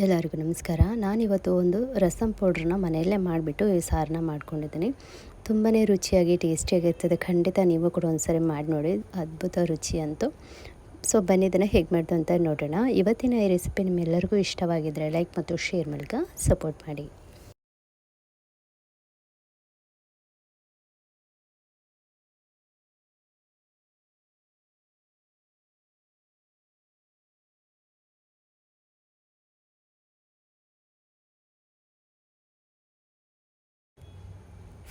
ಎಲ್ಲರಿಗೂ ನಮಸ್ಕಾರ. ನಾನಿವತ್ತು ಒಂದು ರಸಂ ಪೌಡ್ರನ್ನ ಮನೆಯಲ್ಲೇ ಮಾಡಿಬಿಟ್ಟು ಈ ಸಾರನ್ನ ಮಾಡ್ಕೊಂಡಿದ್ದೀನಿ. ತುಂಬಾ ರುಚಿಯಾಗಿ, ಟೇಸ್ಟಿಯಾಗಿರ್ತದೆ. ಖಂಡಿತ ನೀವು ಕೂಡ ಒಂದ್ಸರಿ ಮಾಡಿ ನೋಡಿ. ಅದ್ಭುತ ರುಚಿ ಅಂತೂ. ಸೊ, ಬನ್ನಿ, ಇದನ್ನು ಹೇಗೆ ಮಾಡ್ದು ಅಂತ ನೋಡೋಣ. ಇವತ್ತಿನ ಈ ರೆಸಿಪಿ ನಿಮ್ಮೆಲ್ಲರಿಗೂ ಇಷ್ಟವಾಗಿದ್ದರೆ ಲೈಕ್ ಮತ್ತು ಶೇರ್ ಮೂಲಕ ಸಪೋರ್ಟ್ ಮಾಡಿ.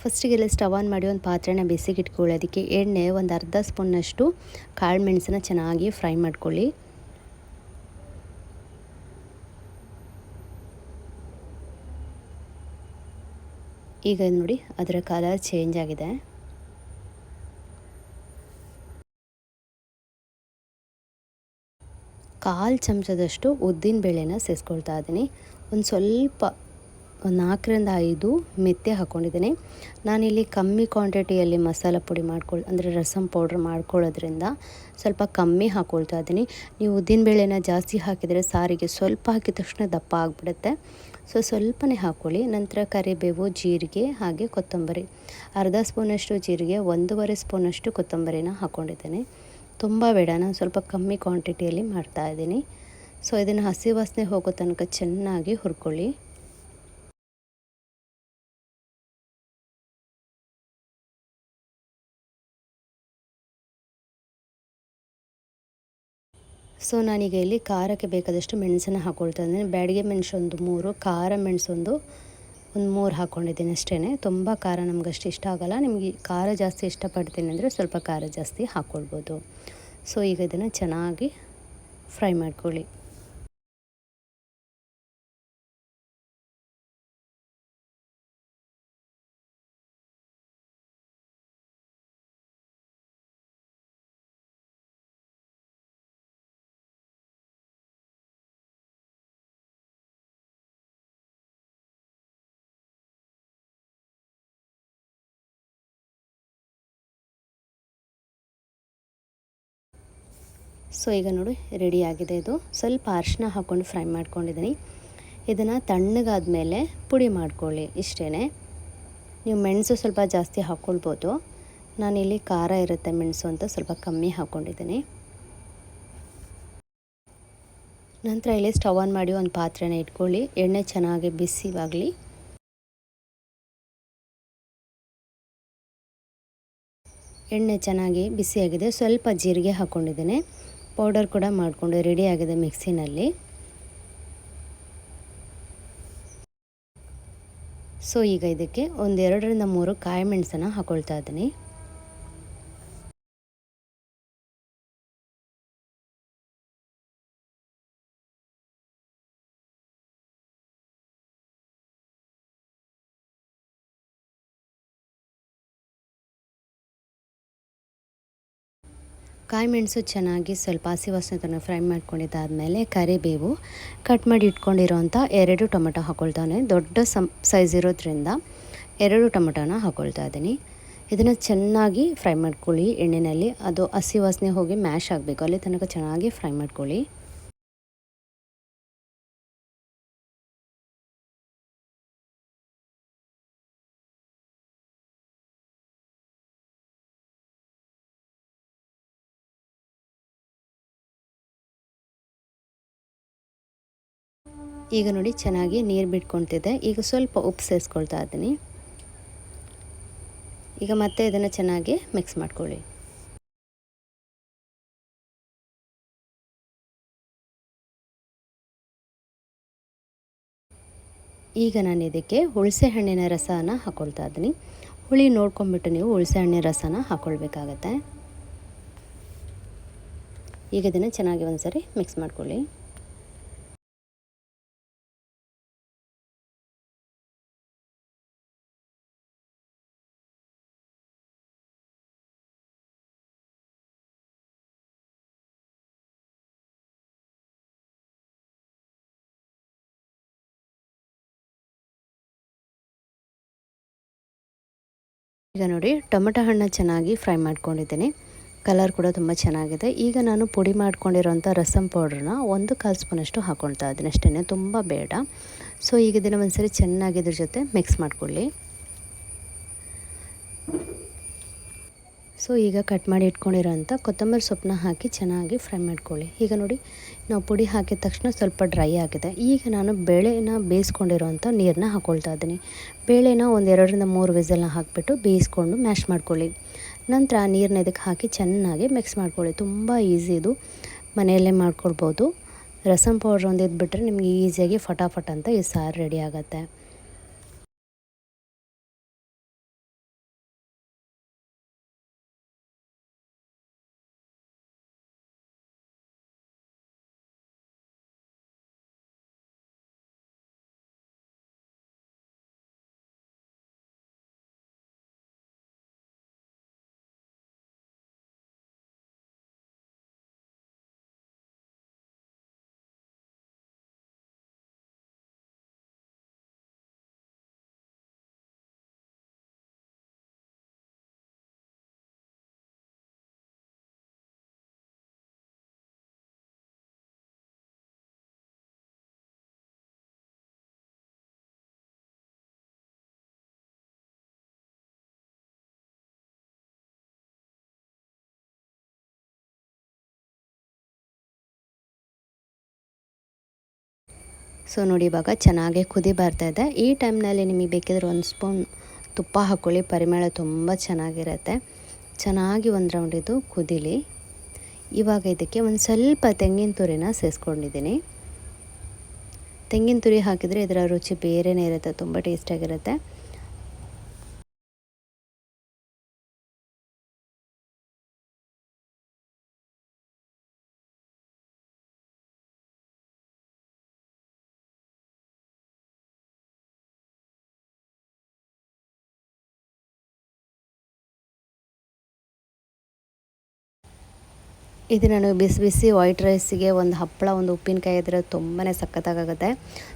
ಫಸ್ಟಿಗೆಲ್ಲ ಸ್ಟವ್ ಆನ್ ಮಾಡಿ ಒಂದು ಪಾತ್ರೆನ ಬಿಸಿಗೆ ಇಟ್ಕೊಳ್ಳಿ ಅದಕ್ಕೆ ಎಣ್ಣೆ ಒಂದು ಅರ್ಧ ಸ್ಪೂನ್ನಷ್ಟು ಕಾಳು ಮೆಣಸನ್ನ ಚೆನ್ನಾಗಿ ಫ್ರೈ ಮಾಡ್ಕೊಳ್ಳಿ. ಈಗ ನೋಡಿ ಅದರ ಕಲರ್ ಚೇಂಜ್ ಆಗಿದೆ. ಕಾಲು ಚಮಚದಷ್ಟು ಉದ್ದಿನ ಬೇಳೆನ ಸೇರಿಸ್ಕೊಳ್ತಾ ಇದ್ದೀನಿ. ಒಂದು ಸ್ವಲ್ಪ ನಾಲ್ಕರಿಂದ ಐದು ಮೆತ್ತೆ ಹಾಕ್ಕೊಂಡಿದ್ದೀನಿ ನಾನಿಲ್ಲಿ ಕಮ್ಮಿ ಕ್ವಾಂಟಿಟಿಯಲ್ಲಿ ಮಸಾಲ ಪುಡಿ ಮಾಡ್ಕೊಳ್, ಅಂದರೆ ರಸಮ್ ಪೌಡ್ರ್ ಮಾಡ್ಕೊಳ್ಳೋದ್ರಿಂದ ಸ್ವಲ್ಪ ಕಮ್ಮಿ ಹಾಕ್ಕೊಳ್ತಾ ಇದ್ದೀನಿ. ನೀವು ಉದ್ದಿನಬೇಳೆನ ಜಾಸ್ತಿ ಹಾಕಿದರೆ ಸಾರಿಗೆ ಸ್ವಲ್ಪ ಹಾಕಿದ ತಕ್ಷಣ ದಪ್ಪ ಆಗಿಬಿಡುತ್ತೆ. ಸೊ ಸ್ವಲ್ಪನೇ ಹಾಕ್ಕೊಳ್ಳಿ ನಂತರ ಕರಿಬೇವು, ಜೀರಿಗೆ ಹಾಗೆ ಕೊತ್ತಂಬರಿ. ಅರ್ಧ ಸ್ಪೂನಷ್ಟು ಜೀರಿಗೆ, ಒಂದೂವರೆ ಸ್ಪೂನಷ್ಟು ಕೊತ್ತಂಬರಿನ ಹಾಕ್ಕೊಂಡಿದ್ದೇನೆ ತುಂಬ ಬೇಡ. ನಾನು ಸ್ವಲ್ಪ ಕಮ್ಮಿ ಕ್ವಾಂಟಿಟಿಯಲ್ಲಿ ಮಾಡ್ತಾಯಿದ್ದೀನಿ ಸೊ ಇದನ್ನು ಹಸಿ ವಾಸನೆ ಹೋಗೋ ತನಕ ಚೆನ್ನಾಗಿ ಹುರ್ಕೊಳ್ಳಿ. ಸೊ ನಾನೀಗ ಇಲ್ಲಿ ಖಾರಕ್ಕೆ ಬೇಕಾದಷ್ಟು ಮೆಣಸನ್ನು ಹಾಕ್ಕೊಳ್ತಾ ಇದ್ದೀನಿ. ಬ್ಯಾಡಿಗೆ ಮೆಣಸು ಒಂದು ಮೂರು, ಖಾರ ಮೆಣಸೊಂದು ಒಂದು ಮೂರು ಹಾಕ್ಕೊಂಡಿದ್ದೀನಿ ಅಷ್ಟೇ ತುಂಬ ಖಾರ ನಮ್ಗೆ ಅಷ್ಟು ಇಷ್ಟ ಆಗೋಲ್ಲ. ನಿಮಗೆ ಖಾರ ಜಾಸ್ತಿ ಇಷ್ಟಪಡ್ತೀನಿ ಅಂದರೆ ಸ್ವಲ್ಪ ಖಾರ ಜಾಸ್ತಿ ಹಾಕ್ಕೊಳ್ಬೋದು ಸೊ ಈಗ ಇದನ್ನು ಚೆನ್ನಾಗಿ ಫ್ರೈ ಮಾಡ್ಕೊಳ್ಳಿ. ಸೊ ಈಗ ನೋಡಿ ರೆಡಿ ಆಗಿದೆ ಇದು. ಸ್ವಲ್ಪ ಅರಿಶಿನ ಹಾಕ್ಕೊಂಡು ಫ್ರೈ ಮಾಡ್ಕೊಂಡಿದ್ದೀನಿ. ಇದನ್ನು ತಣ್ಣಗಾದ ಮೇಲೆ ಪುಡಿ ಮಾಡ್ಕೊಳ್ಳಿ ಇಷ್ಟೇ ನೀವು ಮೆಣಸು ಸ್ವಲ್ಪ ಜಾಸ್ತಿ ಹಾಕ್ಕೊಳ್ಬೋದು. ನಾನಿಲ್ಲಿ ಖಾರ ಇರುತ್ತೆ ಮೆಣಸು ಅಂತ ಸ್ವಲ್ಪ ಕಮ್ಮಿ ಹಾಕ್ಕೊಂಡಿದ್ದೀನಿ. ನಂತರ ಇಲ್ಲಿ ಸ್ಟವ್ ಆನ್ ಮಾಡಿ ಒಂದು ಪಾತ್ರೆನ ಇಟ್ಕೊಳ್ಳಿ. ಎಣ್ಣೆ ಚೆನ್ನಾಗಿ ಬಿಸಿವಾಗಲಿ. ಎಣ್ಣೆ ಚೆನ್ನಾಗಿ ಬಿಸಿಯಾಗಿದೆ. ಸ್ವಲ್ಪ ಜೀರಿಗೆ ಹಾಕ್ಕೊಂಡಿದ್ದೇನೆ. ಪೌಡರ್ ಕೂಡ ಮಾಡಿಕೊಂಡು ರೆಡಿ ಆಗಿದೆ ಮಿಕ್ಸಿನಲ್ಲಿ. ಸೊ ಈಗ ಇದಕ್ಕೆ ಒಂದೆರಡರಿಂದ ಮೂರು ಕಾಯಿ ಮೆಣಸನ್ನು ಹಾಕೊಳ್ತಾ ಇದ್ದೀನಿ. ಕಾಯಿ ಮೆಣಸು ಚೆನ್ನಾಗಿ ಸ್ವಲ್ಪ ಹಸಿ ವಾಸನೆ ತನಕ ಫ್ರೈ ಮಾಡ್ಕೊಂಡಿದ್ದಾದಮೇಲೆ ಕರಿಬೇವು ಕಟ್ ಮಾಡಿ ಇಟ್ಕೊಂಡಿರೋಂಥ ಎರಡು ಟೊಮೆಟೊ ಹಾಕ್ಕೊಳ್ತಾನೆ ದೊಡ್ಡ ಸಮ್ ಸೈಜ್ ಇರೋದ್ರಿಂದ ಎರಡು ಟೊಮೆಟೊನ ಹಾಕೊಳ್ತಾ ಇದ್ದೀನಿ. ಇದನ್ನು ಚೆನ್ನಾಗಿ ಫ್ರೈ ಮಾಡ್ಕೊಳ್ಳಿ. ಎಣ್ಣೆಯಲ್ಲಿ ಅದು ಹಸಿ ವಾಸನೆ ಹೋಗಿ ಮ್ಯಾಶ್ ಆಗಬೇಕು. ಅಲ್ಲಿ ತನಕ ಚೆನ್ನಾಗಿ ಫ್ರೈ ಮಾಡ್ಕೊಳ್ಳಿ. ಈಗ ನೋಡಿ ಚೆನ್ನಾಗಿ ನೀರು ಬಿಟ್ಕೊಳ್ತಿದೆ. ಈಗ ಸ್ವಲ್ಪ ಉಪ್ಪು ಸೇರಿಸ್ಕೊಳ್ತಾ ಇದ್ದೀನಿ. ಈಗ ಮತ್ತೆ ಇದನ್ನು ಚೆನ್ನಾಗಿ ಮಿಕ್ಸ್ ಮಾಡ್ಕೊಳ್ಳಿ. ಈಗ ನಾನು ಇದಕ್ಕೆ ಹುಳಸೆ ಹಣ್ಣಿನ ರಸನ ಹಾಕ್ಕೊಳ್ತಾ ಇದ್ದೀನಿ. ಹುಳಿ ನೋಡ್ಕೊಂಬಿಟ್ಟು ನೀವು ಹುಳಸೆ ಹಣ್ಣಿನ ರಸನ ಹಾಕ್ಕೊಳ್ಬೇಕಾಗತ್ತೆ ಈಗ ಇದನ್ನು ಚೆನ್ನಾಗಿ ಒಂದ್ಸರಿ ಮಿಕ್ಸ್ ಮಾಡ್ಕೊಳ್ಳಿ. ಈಗ ನೋಡಿ, ಟೊಮೆಟೊ ಹಣ್ಣು ಚೆನ್ನಾಗಿ ಫ್ರೈ ಮಾಡ್ಕೊಂಡಿದ್ದೀನಿ. ಕಲರ್ ಕೂಡ ತುಂಬ ಚೆನ್ನಾಗಿದೆ. ಈಗ ನಾನು ಪುಡಿ ಮಾಡ್ಕೊಂಡಿರೋಂಥ ರಸಮ್ ಪೌಡ್ರನ್ನ ಒಂದು ಕಾಲು ಸ್ಪೂನಷ್ಟು ಹಾಕ್ಕೊಳ್ತಾ ಇದ್ದೀನಿ. ಅಷ್ಟೇ ತುಂಬ ಬೇಡ. ಸೊ, ಈಗ ಇದನ್ನು ಒಂದ್ಸರಿ ಚೆನ್ನಾಗಿ ಇದ್ರ ಜೊತೆ ಮಿಕ್ಸ್ ಮಾಡ್ಕೊಳ್ಳಿ. ಸೊ ಈಗ ಕಟ್ ಮಾಡಿ ಇಟ್ಕೊಂಡಿರೋಂಥ ಕೊತ್ತಂಬರಿ ಸೊಪ್ಪನ್ನ ಹಾಕಿ ಚೆನ್ನಾಗಿ ಫ್ರೈ ಮಾಡ್ಕೊಳ್ಳಿ. ಈಗ ನೋಡಿ, ನಾವು ಪುಡಿ ಹಾಕಿದ ತಕ್ಷಣ ಸ್ವಲ್ಪ ಡ್ರೈ ಆಗಿದೆ. ಈಗ ನಾನು ಬೇಳೆನ ಬೇಯಿಸ್ಕೊಂಡಿರೋಂಥ ನೀರನ್ನ ಹಾಕ್ಕೊಳ್ತಾ ಇದ್ದೀನಿ. ಬೇಳೆನ ಒಂದು ಎರಡರಿಂದ ಮೂರು ವಿಸಲ್ನ ಹಾಕಿಬಿಟ್ಟು ಬೇಯಿಸ್ಕೊಂಡು ಮ್ಯಾಶ್ ಮಾಡ್ಕೊಳ್ಳಿ. ನಂತರ ಆ ನೀರನ್ನ ಇದಕ್ಕೆ ಹಾಕಿ ಚೆನ್ನಾಗಿ ಮಿಕ್ಸ್ ಮಾಡ್ಕೊಳ್ಳಿ. ತುಂಬ ಈಸಿ ಇದು. ಮನೆಯಲ್ಲೇ ಮಾಡ್ಕೊಳ್ಬೋದು. ರಸಂ ಪೌಡ್ರ್ ಒಂದು ಇದ್ಬಿಟ್ರೆ ನಿಮಗೆ ಈಸಿಯಾಗಿ ಫಟಾಫಟ್ ಅಂತ ಈ ಸಾರು ರೆಡಿ ಆಗುತ್ತೆ. ಸೊ ನೋಡಿ, ಇವಾಗ ಚೆನ್ನಾಗಿ ಕುದಿ ಬರ್ತಾ ಇದೆ. ಈ ಟೈಮ್ನಲ್ಲಿ ನಿಮಗೆ ಬೇಕಿದ್ರೆ ಒಂದು ಸ್ಪೂನ್ ತುಪ್ಪ ಹಾಕ್ಕೊಳ್ಳಿ. ಪರಿಮಳ ತುಂಬ ಚೆನ್ನಾಗಿರುತ್ತೆ. ಚೆನ್ನಾಗಿ ಒಂದು ರೌಂಡ್ ಇದು ಕುದಿಲಿ. ಇವಾಗ ಇದಕ್ಕೆ ಒಂದು ಸ್ವಲ್ಪ ತೆಂಗಿನ ತುರಿನ ಸೇರಿಸ್ಕೊಂಡಿದ್ದೀನಿ ತೆಂಗಿನ ತುರಿ ಹಾಕಿದರೆ ಇದರ ರುಚಿ ಬೇರೆಯೇ ಇರುತ್ತೆ, ತುಂಬ ಟೇಸ್ಟಾಗಿರುತ್ತೆ. ಇದು ನಾನು ಬಿಸಿ ಬಿಸಿ ವೈಟ್ ರೈಸಿಗೆ ಒಂದು ಹಪ್ಪಳ, ಒಂದು ಉಪ್ಪಿನಕಾಯಿ ಇದ್ರೆ ತುಂಬಾ ಸಖತ್ತಾಗುತ್ತೆ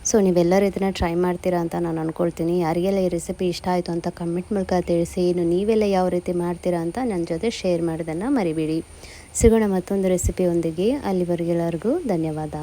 ಸೊ ನೀವೆಲ್ಲರೂ ಇದನ್ನು ಟ್ರೈ ಮಾಡ್ತೀರಾ ಅಂತ ನಾನು ಅಂದ್ಕೊಳ್ತೀನಿ ಯಾರಿಗೆಲ್ಲ ಈ ರೆಸಿಪಿ ಇಷ್ಟ ಆಯಿತು ಅಂತ ಕಮೆಂಟ್ ಮೂಲಕ ತಿಳಿಸಿ, ಇನ್ನು ನೀವೆಲ್ಲ ಯಾವ ರೀತಿ ಮಾಡ್ತೀರಾ ಅಂತ ನನ್ನ ಜೊತೆ ಶೇರ್ ಮಾಡೋದನ್ನು ಮರಿಬೇಡಿ. ಸಿಗೋಣ ಮತ್ತೊಂದು ರೆಸಿಪಿಯೊಂದಿಗೆ ಅಲ್ಲಿವರೆಗೆಲ್ಲರಿಗೂ ಧನ್ಯವಾದ.